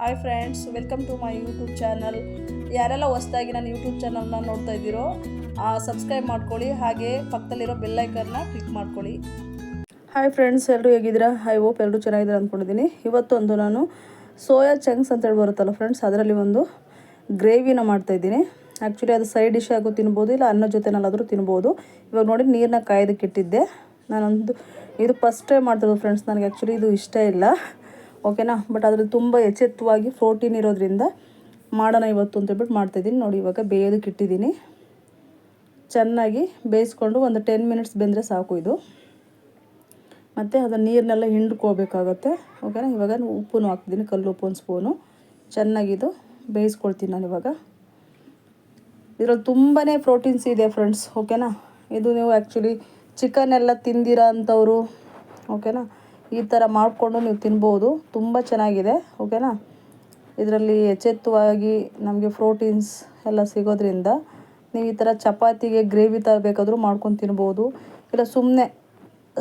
Hi friends, welcome to my YouTube channel. ಯಾರೆಲ್ಲ ಹೊಸ್ದಾಗಿ ನಾನು ಯೂಟ್ಯೂಬ್ ಚಾನಲ್ನ ನೋಡ್ತಾ ಇದ್ದೀರೋ ಸಬ್ಸ್ಕ್ರೈಬ್ ಮಾಡ್ಕೊಳ್ಳಿ. ಹಾಗೆ ಪಕ್ಕದಲ್ಲಿರೋ ಬೆಲ್ಲೈಕನ್ನ ಕ್ಲಿಕ್ ಮಾಡ್ಕೊಳ್ಳಿ. ಹಾಯ್ ಫ್ರೆಂಡ್ಸ್ ಎಲ್ಲರೂ ಹೇಗಿದ್ದೀರಾ? ಐ ಹೋಪ್ ಎಲ್ಲರೂ ಚೆನ್ನಾಗಿದ್ದೀರಾ ಅಂದ್ಕೊಂಡಿದ್ದೀನಿ ಇವತ್ತೊಂದು ನಾನು ಸೋಯಾ ಚಂಕ್ಸ್ ಅಂತೇಳಿ ಬರುತ್ತಲ್ಲ ಫ್ರೆಂಡ್ಸ್, ಅದರಲ್ಲಿ ಒಂದು ಗ್ರೇವಿನ ಮಾಡ್ತಾಯಿದ್ದೀನಿ ಆ್ಯಕ್ಚುಲಿ ಅದು ಸೈಡ್ ಡಿಶ್ ಆಗೋ ತಿನ್ಬೋದು, ಇಲ್ಲ ಅನ್ನ ಜೊತೆನಲ್ಲಾದರೂ ತಿನ್ಬೋದು. ಇವಾಗ ನೋಡಿ ನೀರನ್ನ ಕಾಯ್ದಕ್ಕೆ ಇಟ್ಟಿದ್ದೆ ನಾನೊಂದು, ಇದು ಫಸ್ಟ್ ಟೈಮ್ ಮಾಡ್ತಿರೋದು ಫ್ರೆಂಡ್ಸ್, ನನಗೆ ಆ್ಯಕ್ಚುಲಿ ಇದು ಇಷ್ಟ ಇಲ್ಲ. ಓಕೆನಾ? ಬಟ್ ಅದ್ರಲ್ಲಿ ತುಂಬ ಎಚ್ಚೆತ್ತುವಾಗಿ ಪ್ರೋಟೀನ್ ಇರೋದ್ರಿಂದ ಮಾಡೋಣ ಇವತ್ತು ಅಂತ ಹೇಳ್ಬಿಟ್ಟು ಮಾಡ್ತಾಯಿದ್ದೀನಿ ನೋಡಿ, ಇವಾಗ ಬೇಯೋದಕ್ಕೆ ಇಟ್ಟಿದ್ದೀನಿ. ಚೆನ್ನಾಗಿ ಬೇಯಿಸ್ಕೊಂಡು ಒಂದು ಟೆನ್ ಮಿನಿಟ್ಸ್ ಬೆಂದರೆ ಸಾಕು ಇದು. ಮತ್ತು ಅದನ್ನು ನೀರನ್ನೆಲ್ಲ ಹಿಂಡ್ಕೋಬೇಕಾಗತ್ತೆ. ಓಕೆನಾ? ಇವಾಗ ಉಪ್ಪು ಹಾಕ್ತಿದ್ದೀನಿ, ಕಲ್ಲು ಉಪ್ಪು, ಒಂದು ಸ್ಪೂನು. ಚೆನ್ನಾಗಿದು ಬೇಯಿಸ್ಕೊಳ್ತೀನಿ ನಾನು ಇವಾಗ. ಇದರಲ್ಲಿ ತುಂಬಾ ಪ್ರೋಟೀನ್ಸ್ ಇದೆ ಫ್ರೆಂಡ್ಸ್ ಓಕೆನಾ? ಇದು ನೀವು ಆ್ಯಕ್ಚುಲಿ ಚಿಕನ್ ಎಲ್ಲ ತಿಂದಿರೋ ಅಂಥವ್ರು ಓಕೆನಾ? ಈ ಥರ ಮಾಡಿಕೊಂಡು ನೀವು ತಿನ್ಬೋದು. ತುಂಬ ಚೆನ್ನಾಗಿದೆ. ಓಕೆನಾ? ಇದರಲ್ಲಿ ಎಚ್ಚೆತ್ತವಾಗಿ ನಮಗೆ ಪ್ರೋಟೀನ್ಸ್ ಎಲ್ಲ ಸಿಗೋದ್ರಿಂದ ನೀವು ಈ ಥರ ಚಪಾತಿಗೆ ಗ್ರೇವಿ ಥರ ಬೇಕಾದರೂ ಮಾಡ್ಕೊಂಡು ತಿನ್ಬೋದು. ಇಲ್ಲ ಸುಮ್ಮನೆ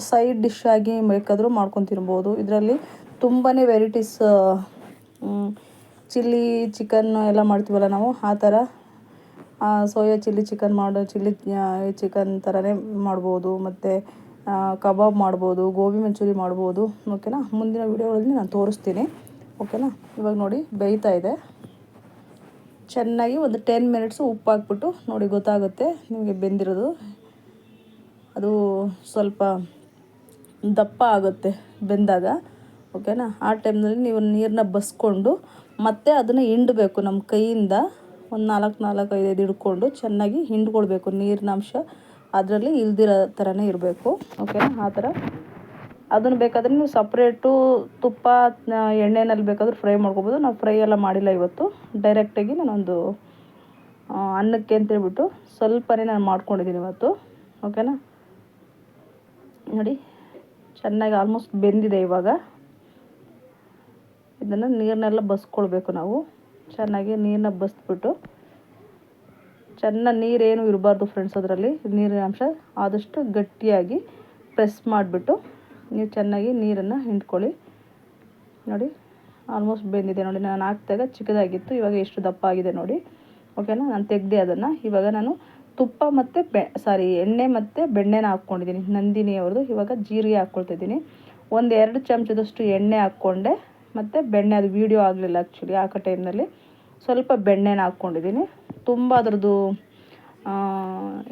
ಸೈಡ್ ಡಿಶ್ ಆಗಿ ಬೇಕಾದರೂ ಮಾಡ್ಕೊಂಡು ತಿನ್ಬೋದು. ಇದರಲ್ಲಿ ತುಂಬಾ ವೆರೈಟೀಸ್ ಚಿಲ್ಲಿ ಚಿಕನ್ ಎಲ್ಲ ಮಾಡ್ತೀವಲ್ಲ ನಾವು, ಆ ಥರ ಸೋಯಾ ಚಿಲ್ಲಿ ಚಿಕನ್ ಮಾಡೋ, ಚಿಲ್ಲಿ ಚಿಕನ್ ಥರನೇ ಮಾಡ್ಬೋದು. ಮತ್ತು ಕಬಾಬ್ ಮಾಡ್ಬೋದು, ಗೋಬಿ ಮಂಚೂರಿ ಮಾಡ್ಬೋದು. ಓಕೆನಾ? ಮುಂದಿನ ವೀಡಿಯೋಗಳಲ್ಲಿ ನಾನು ತೋರಿಸ್ತೀನಿ. ಓಕೆನಾ? ಇವಾಗ ನೋಡಿ, ಬೇಯ್ತಾ ಇದೆ. ಚೆನ್ನಾಗಿ ಒಂದು ಟೆನ್ ಮಿನಿಟ್ಸು ಉಪ್ಪು ಹಾಕ್ಬಿಟ್ಟು ನೋಡಿ, ಗೊತ್ತಾಗುತ್ತೆ ನಿಮಗೆ ಬೆಂದಿರೋದು. ಅದು ಸ್ವಲ್ಪ ದಪ್ಪ ಆಗುತ್ತೆ ಬೆಂದಾಗ. ಓಕೆನಾ? ಆ ಟೈಮ್ನಲ್ಲಿ ನೀವು ನೀರನ್ನ ಬಸ್ಕೊಂಡು ಮತ್ತೆ ಅದನ್ನು ಹಿಂಡಬೇಕು ನಮ್ಮ ಕೈಯಿಂದ. ಒಂದು ನಾಲ್ಕು ನಾಲ್ಕು ಐದೈದು ಹಿಡ್ಕೊಂಡು ಚೆನ್ನಾಗಿ ಹಿಂಡ್ಕೊಳ್ಬೇಕು ನೀರಿನ ಅಂಶ. ಅದರಲ್ಲಿ ಇಲ್ದಿರೋ ಥರನೇ ಇರಬೇಕು. ಓಕೆನಾ ಆ ಥರ. ಅದನ್ನು ಬೇಕಾದರೆ ನೀವು ಸಪ್ರೇಟು ತುಪ್ಪ ಎಣ್ಣೆನಲ್ಲಿ ಬೇಕಾದರೂ ಫ್ರೈ ಮಾಡ್ಕೊಬೋದು. ನಾವು ಫ್ರೈ ಎಲ್ಲ ಮಾಡಿಲ್ಲ ಇವತ್ತು. ಡೈರೆಕ್ಟಾಗಿ ನಾನೊಂದು ಅನ್ನಕ್ಕೆ ಅಂತೇಳ್ಬಿಟ್ಟು ಸ್ವಲ್ಪನೇ ನಾನು ಮಾಡ್ಕೊಂಡಿದ್ದೀನಿ ಇವತ್ತು. ಓಕೆನಾ ನೋಡಿ, ಚೆನ್ನಾಗಿ ಆಲ್ಮೋಸ್ಟ್ ಬೆಂದಿದೆ ಇವಾಗ. ಇದನ್ನು ನೀರನ್ನೆಲ್ಲ ಬಸ್ಕೊಳ್ಬೇಕು ನಾವು. ಚೆನ್ನಾಗಿ ನೀರನ್ನ ಬಸ್ಬಿಟ್ಟು ಚೆನ್ನಾಗಿ ನೀರೇನು ಇರಬಾರ್ದು ಫ್ರೆಂಡ್ಸ್ ಅದರಲ್ಲಿ. ನೀರಿನ ಅಂಶ ಆದಷ್ಟು ಗಟ್ಟಿಯಾಗಿ ಪ್ರೆಸ್ ಮಾಡಿಬಿಟ್ಟು ನೀವು ಚೆನ್ನಾಗಿ ನೀರನ್ನು ಹಿಂಡ್ಕೊಳ್ಳಿ. ನೋಡಿ ಆಲ್ಮೋಸ್ಟ್ ಬೆಂದಿದೆ ನೋಡಿ. ನಾನು ಹಾಕ್ದಾಗ ಚಿಕ್ಕದಾಗಿತ್ತು, ಇವಾಗ ಎಷ್ಟು ದಪ್ಪ ಆಗಿದೆ ನೋಡಿ ಓಕೆನಾ ನಾನು ತೆಗೆದೆ ಅದನ್ನು. ಇವಾಗ ನಾನು ತುಪ್ಪ ಮತ್ತು ಬೆ ಸಾರಿ ಎಣ್ಣೆ ಮತ್ತು ಬೆಣ್ಣೆನ ಹಾಕ್ಕೊಂಡಿದ್ದೀನಿ. ನಂದಿನಿ ಅವ್ರದ್ದು ಇವಾಗ ಜೀರಿಗೆ ಹಾಕ್ಕೊಳ್ತಿದ್ದೀನಿ. ಒಂದು ಎರಡು ಚಮಚದಷ್ಟು ಎಣ್ಣೆ ಹಾಕ್ಕೊಂಡೆ. ಮತ್ತು ಬೆಣ್ಣೆ, ಅದು ವೀಡಿಯೋ ಆಗಲಿಲ್ಲ ಆ್ಯಕ್ಚುಲಿ ಹಾಕೋ ಟೈಮ್ನಲ್ಲಿ ಸ್ವಲ್ಪ ಬೆಣ್ಣೆನ ಹಾಕ್ಕೊಂಡಿದ್ದೀನಿ. ತುಂಬ ಅದರದ್ದು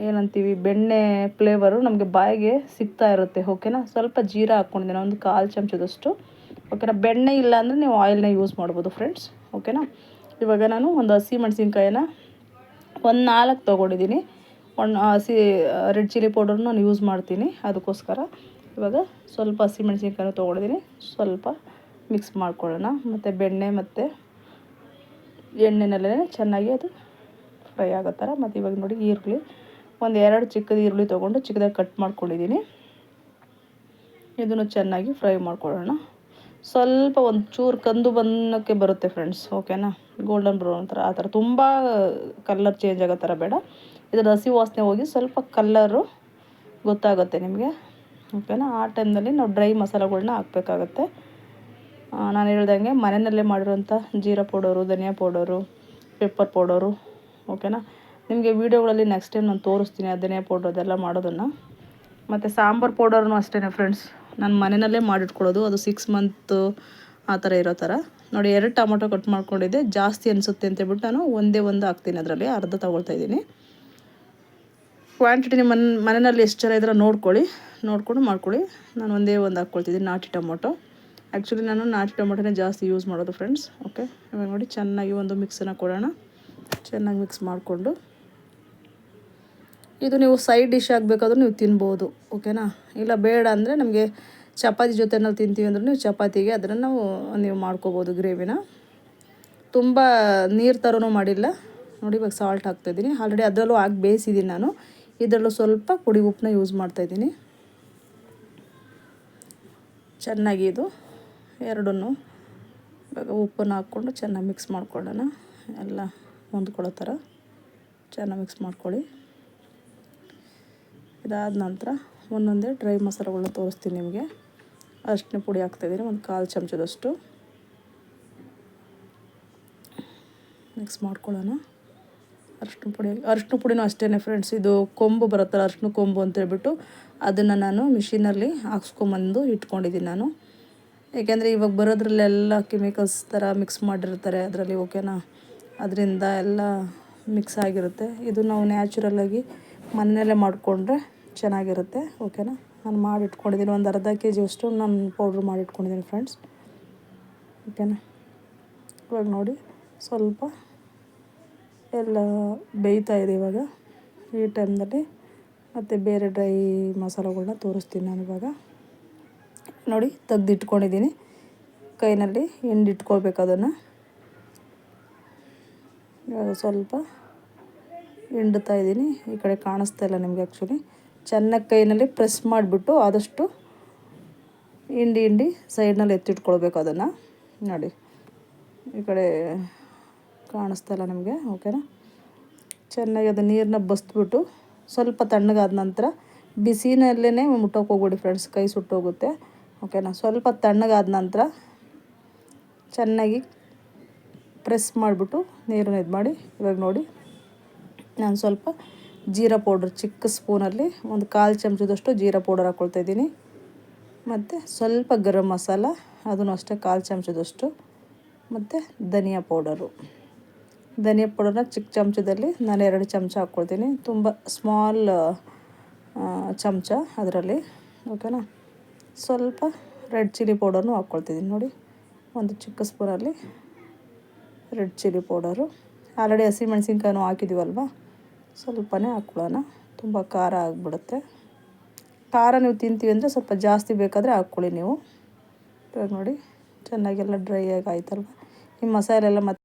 ಏನಂತೀವಿ, ಬೆಣ್ಣೆ ಫ್ಲೇವರು ನಮಗೆ ಬಾಯಿಗೆ ಸಿಗ್ತಾ ಇರುತ್ತೆ ಓಕೆನಾ ಸ್ವಲ್ಪ ಜೀರಾ ಹಾಕ್ಕೊಂಡಿದ್ದೀನಿ, ಒಂದು ಕಾಲು ಚಮಚದಷ್ಟು ಓಕೆನಾ ಬೆಣ್ಣೆ ಇಲ್ಲ ಅಂದರೆ ನೀವು ಆಯಿಲ್ನ ಯೂಸ್ ಮಾಡ್ಬೋದು ಫ್ರೆಂಡ್ಸ್ ಓಕೆನಾ ಇವಾಗ ನಾನು ಒಂದು ಹಸಿ ಮೆಣಸಿನ್ಕಾಯಿನ ಒಂದು ನಾಲ್ಕು ತೊಗೊಂಡಿದ್ದೀನಿ, ಒಂದು ಹಸಿ ರೆಡ್ ಚಿಲ್ಲಿ ಪೌಡರ್ನ ನಾನು ಯೂಸ್ ಮಾಡ್ತೀನಿ, ಅದಕ್ಕೋಸ್ಕರ ಇವಾಗ ಸ್ವಲ್ಪ ಹಸಿ ಮೆಣಸಿನ್ಕಾಯಿನ ತೊಗೊಂಡಿದ್ದೀನಿ, ಸ್ವಲ್ಪ ಮಿಕ್ಸ್ ಮಾಡ್ಕೊಳ್ಳೋಣ, ಮತ್ತು ಬೆಣ್ಣೆ ಮತ್ತು ಎಣ್ಣೆನಲ್ಲೇ ಚೆನ್ನಾಗಿ ಅದು ಫ್ರೈ ಆಗೋ ಥರ. ಮತ್ತು ಇವಾಗ ನೋಡಿ ಈರುಳ್ಳಿ. ಒಂದು ಎರಡು ಚಿಕ್ಕದ ಈರುಳ್ಳಿ ತೊಗೊಂಡು ಚಿಕ್ಕದಾಗಿ ಕಟ್ ಮಾಡ್ಕೊಂಡಿದ್ದೀನಿ. ಇದನ್ನು ಚೆನ್ನಾಗಿ ಫ್ರೈ ಮಾಡ್ಕೊಳ್ಳೋಣ. ಸ್ವಲ್ಪ ಒಂದು ಚೂರು ಕಂದು ಬಣ್ಣಕ್ಕೆ ಬರುತ್ತೆ ಫ್ರೆಂಡ್ಸ್, ಓಕೆನಾ? ಗೋಲ್ಡನ್ ಬ್ರೌನ್ ಥರ ಆ ಥರ. ತುಂಬ ಕಲ್ಲರ್ ಚೇಂಜ್ ಆಗೋ ಥರ ಬೇಡ. ಇದರ ಹಸಿ ವಾಸನೆ ಹೋಗಿ ಸ್ವಲ್ಪ ಕಲ್ಲರು ಗೊತ್ತಾಗುತ್ತೆ ನಿಮಗೆ, ಓಕೆನಾ? ಆ ಟೈಮ್ನಲ್ಲಿ ನಾವು ಡ್ರೈ ಮಸಾಲೆಗಳನ್ನ ಹಾಕ್ಬೇಕಾಗತ್ತೆ. ನಾನು ಹೇಳ್ದಂಗೆ ಮನೆಯಲ್ಲೇ ಮಾಡಿರೋಂಥ ಜೀರಾ ಪೌಡರು, ಧನಿಯಾ ಪೌಡರು, ಪೆಪ್ಪರ್ ಪೌಡರು ಓಕೆನಾ? ನಿಮಗೆ ವೀಡಿಯೋಗಳಲ್ಲಿ ನೆಕ್ಸ್ಟ್ ಟೈಮ್ ನಾನು ತೋರಿಸ್ತೀನಿ ಅದನ್ನೇ ಧನಿಯಾ ಪೌಡ್ರ್ ಅದೆಲ್ಲ ಮಾಡೋದನ್ನು. ಮತ್ತು ಸಾಂಬಾರು ಪೌಡರ್ನು ಅಷ್ಟೇ ಫ್ರೆಂಡ್ಸ್ ನಾನು ಮನೆಯಲ್ಲೇ ಮಾಡಿಟ್ಕೊಳ್ಳೋದು. ಅದು ಸಿಕ್ಸ್ ಮಂತು ಆ ಥರ ಇರೋ ಥರ. ನೋಡಿ, ಎರಡು ಟೊಮೊಟೊ ಕಟ್ ಮಾಡ್ಕೊಂಡಿದ್ದೆ. ಜಾಸ್ತಿ ಅನಿಸುತ್ತೆ ಅಂತೇಳ್ಬಿಟ್ಟು ನಾನು ಒಂದೇ ಒಂದು ಹಾಕ್ತೀನಿ ಅದರಲ್ಲಿ. ಅರ್ಧ ತೊಗೊಳ್ತಾ ಇದ್ದೀನಿ. ಕ್ವಾಂಟಿಟಿ ನಿಮ್ಮ ಮನೆಯಲ್ಲಿ ಎಷ್ಟು ಜನ ಇದ್ರೆ ನೋಡ್ಕೊಳ್ಳಿ. ನೋಡ್ಕೊಂಡು ಮಾಡ್ಕೊಳ್ಳಿ. ನಾನು ಒಂದೇ ಒಂದು ಹಾಕ್ಕೊಳ್ತಿದ್ದೀನಿ ನಾಟಿ ಟೊಮೊಟೊ. ಆ್ಯಕ್ಚುಲಿ ನಾನು ನಾಟಿ ಟೊಮೊಟೊನೇ ಜಾಸ್ತಿ ಯೂಸ್ ಮಾಡೋದು ಫ್ರೆಂಡ್ಸ್ ಓಕೆ ಇವಾಗ ನೋಡಿ, ಚೆನ್ನಾಗಿ ಒಂದು ಮಿಕ್ಸನ್ನು ಕೊಡೋಣ. ಚೆನ್ನಾಗಿ ಮಿಕ್ಸ್ ಮಾಡಿಕೊಂಡು. ಇದು ನೀವು ಸೈಡ್ ಡಿಶ್ ಆಗಬೇಕಾದ್ರೂ ನೀವು ತಿನ್ಬೋದು ಓಕೆನಾ ಇಲ್ಲ ಬೇಡ ಅಂದರೆ ನಮಗೆ ಚಪಾತಿ ಜೊತೆನಲ್ಲಿ ತಿಂತೀವಿ ಅಂದ್ರೂ ನೀವು ಚಪಾತಿಗೆ ಅದನ್ನು ನಾವು, ನೀವು ಮಾಡ್ಕೋಬೋದು ಗ್ರೇವಿನ ತುಂಬ ನೀರು ಥರನೂ ಮಾಡಿಲ್ಲ. ನೋಡಿ ಇವಾಗ ಸಾಲ್ಟ್ ಹಾಕ್ತಾಯಿದ್ದೀನಿ ಆಲ್ರೆಡಿ ಅದರಲ್ಲೂ ಹಾಕಿ ಬೇಯಿಸಿದ್ದೀನಿ ನಾನು. ಇದರಲ್ಲೂ ಸ್ವಲ್ಪ ಪುಡಿ ಉಪ್ಪನ್ನ ಯೂಸ್ ಮಾಡ್ತಾಯಿದ್ದೀನಿ ಚೆನ್ನಾಗಿ ಇದು. ಎರಡನ್ನೂ ಇವಾಗ ಉಪ್ಪನ್ನು ಹಾಕ್ಕೊಂಡು ಚೆನ್ನಾಗಿ ಮಿಕ್ಸ್ ಮಾಡ್ಕೊಳ್ಳೋಣ. ಎಲ್ಲ ಹೊಂದ್ಕೊಳ್ಳೋ ಥರ ಚೆನ್ನಾಗಿ ಮಿಕ್ಸ್ ಮಾಡ್ಕೊಳ್ಳಿ. ಇದಾದ ನಂತರ ಒಂದೊಂದೇ ಡ್ರೈ ಮಸಾಲೆಗಳನ್ನ ತೋರಿಸ್ತೀನಿ ನಿಮಗೆ. ಅರಿಶಿನ ಪುಡಿ ಹಾಕ್ತಾಯಿದ್ದೀನಿ ಒಂದು ಕಾಲು ಚಮಚದಷ್ಟು. ಮಿಕ್ಸ್ ಮಾಡ್ಕೊಳ್ಳೋಣ. ಅರಿಶಿನ ಪುಡಿ ಅರಿಶಿನ ಪುಡಿನೂ ಅಷ್ಟೇ ಫ್ರೆಂಡ್ಸ್ ಇದು ಕೊಂಬು ಬರುತ್ತಲ್ಲ ಅರಿಶಿನ ಕೊಂಬು ಅಂತ ಹೇಳ್ಬಿಟ್ಟು ಅದನ್ನು ನಾನು ಮಿಷಿನಲ್ಲಿ ಹಾಕ್ಸ್ಕೊಂಬಂದು ಇಟ್ಕೊಂಡಿದ್ದೀನಿ ನಾನು. ಏಕೆಂದರೆ ಇವಾಗ ಬರೋದ್ರಲ್ಲೆಲ್ಲ ಕೆಮಿಕಲ್ಸ್ ಥರ ಮಿಕ್ಸ್ ಮಾಡಿರ್ತಾರೆ, ಅದರಲ್ಲಿ ಓಕೆನಾ ಅದರಿಂದ ಎಲ್ಲ ಮಿಕ್ಸ್ ಆಗಿರುತ್ತೆ. ಇದು ನಾವು ನ್ಯಾಚುರಲ್ಲಾಗಿ ಮನೆಯಲ್ಲೇ ಮಾಡಿಕೊಂಡ್ರೆ ಚೆನ್ನಾಗಿರುತ್ತೆ. ಓಕೆನಾ ನಾನು ಮಾಡಿ ಇಟ್ಕೊಂಡಿದ್ದೀನಿ ಒಂದು ಅರ್ಧ ಕೆ ಜಿಯಷ್ಟು ನಾನು ಪೌಡ್ರ್ ಮಾಡಿಟ್ಕೊಂಡಿದ್ದೀನಿ ಫ್ರೆಂಡ್ಸ್ ಓಕೆನಾ ಇವಾಗ ನೋಡಿ, ಸ್ವಲ್ಪ ಎಲ್ಲ ಬೇಯ್ತಾ ಇದೆ ಇವಾಗ. ಈ ಟೈಮ್ದಲ್ಲಿ ಮತ್ತು ಬೇರೆ ಡ್ರೈ ಮಸಾಲೆಗಳನ್ನ ತೋರಿಸ್ತೀನಿ ನಾನು ಇವಾಗ. ನೋಡಿ ತೆಗ್ದಿಟ್ಕೊಂಡಿದ್ದೀನಿ ಕೈನಲ್ಲಿ ಹಿಂಡಿಟ್ಕೊಳ್ಬೇಕು ಅದನ್ನು. ಇವಾಗ ಸ್ವಲ್ಪ ಹಿಂಡ್ತಾ ಇದ್ದೀನಿ. ಈ ಕಡೆ ಕಾಣಿಸ್ತಾ ಇಲ್ಲ ನಿಮಗೆ ಆ್ಯಕ್ಚುಲಿ ಚೆನ್ನಾಗಿ ಕೈನಲ್ಲಿ ಪ್ರೆಸ್ ಮಾಡಿಬಿಟ್ಟು ಆದಷ್ಟು ಹಿಂಡಿ ಹಿಂಡಿ ಸೈಡ್ನಲ್ಲಿ ಎತ್ತಿಟ್ಕೊಳ್ಬೇಕು ಅದನ್ನು. ನೋಡಿ. ಈ ಕಡೆ ಕಾಣಿಸ್ತಾ ಇಲ್ಲ ನಿಮಗೆ ಓಕೆನಾ ಚೆನ್ನಾಗಿ ಅದು ನೀರನ್ನ ಬಸ್ಬಿಟ್ಟು ಸ್ವಲ್ಪ ತಣ್ಣಗಾದ ನಂತರ ಬಿಸಿನಲ್ಲೇ ಮುಟ್ಟೋಕೆ ಹೋಗ್ಬಿಡಿ ಫ್ರೆಂಡ್ಸ್ ಕೈ ಸುಟ್ಟೋಗುತ್ತೆ ಓಕೆನಾ ಸ್ವಲ್ಪ ತಣ್ಣಗಾದ ನಂತರ ಚೆನ್ನಾಗಿ ಪ್ರೆಸ್ ಮಾಡಿಬಿಟ್ಟು ನೀರನ್ನ ಇದು ಮಾಡಿ ಇವಾಗ ನೋಡಿ. ನಾನು ಸ್ವಲ್ಪ ಜೀರಾ ಪೌಡರ್, ಚಿಕ್ಕ ಸ್ಪೂನಲ್ಲಿ ಒಂದು ಕಾಲು ಚಮಚದಷ್ಟು ಜೀರಾ ಪೌಡರ್ ಹಾಕ್ಕೊಳ್ತಾಯಿದ್ದೀನಿ ಮತ್ತು ಸ್ವಲ್ಪ ಗರಂ ಮಸಾಲ, ಅದನ್ನು ಅಷ್ಟೇ ಕಾಲು ಚಮಚದಷ್ಟು. ಮತ್ತು ಧನಿಯಾ ಪೌಡರು. ಧನಿಯಾ ಪೌಡರ್ನ ಚಿಕ್ಕ ಚಮಚದಲ್ಲಿ ನಾನು ಎರಡು ಚಮಚ ಹಾಕ್ಕೊಳ್ತೀನಿ ತುಂಬ ಸ್ಮಾಲ್ ಚಮಚ ಅದರಲ್ಲಿ. ಓಕೆನಾ? ಸ್ವಲ್ಪ ರೆಡ್ ಚಿಲ್ಲಿ ಪೌಡರ್ನು ಹಾಕ್ಕೊಳ್ತಿದ್ದೀನಿ ನೋಡಿ, ಒಂದು ಚಿಕ್ಕ ಸ್ಪೂನಲ್ಲಿ ರೆಡ್ ಚಿಲ್ಲಿ ಪೌಡರು. ಆಲ್ರೆಡಿ ಹಸಿಮೆಣ್ಸಿನ್ಕಾಯಿನೂ ಹಾಕಿದ್ದೀವಲ್ವ ಸ್ವಲ್ಪನೇ ಹಾಕ್ಕೊಳ್ಳೋಣ. ತುಂಬ ಖಾರ ಆಗಿಬಿಡುತ್ತೆ. ಖಾರ ನೀವು ತಿಂತೀವಿ ಅಂದರೆ ಸ್ವಲ್ಪ ಜಾಸ್ತಿ ಬೇಕಾದರೆ ಹಾಕ್ಕೊಳ್ಳಿ ನೀವು. ಇವಾಗ ನೋಡಿ ಚೆನ್ನಾಗೆಲ್ಲ ಡ್ರೈ ಆಗಿ ಆಯ್ತಲ್ವ? ಈ ಮಸಾಲೆಲ್ಲ ಮತ್ತೆ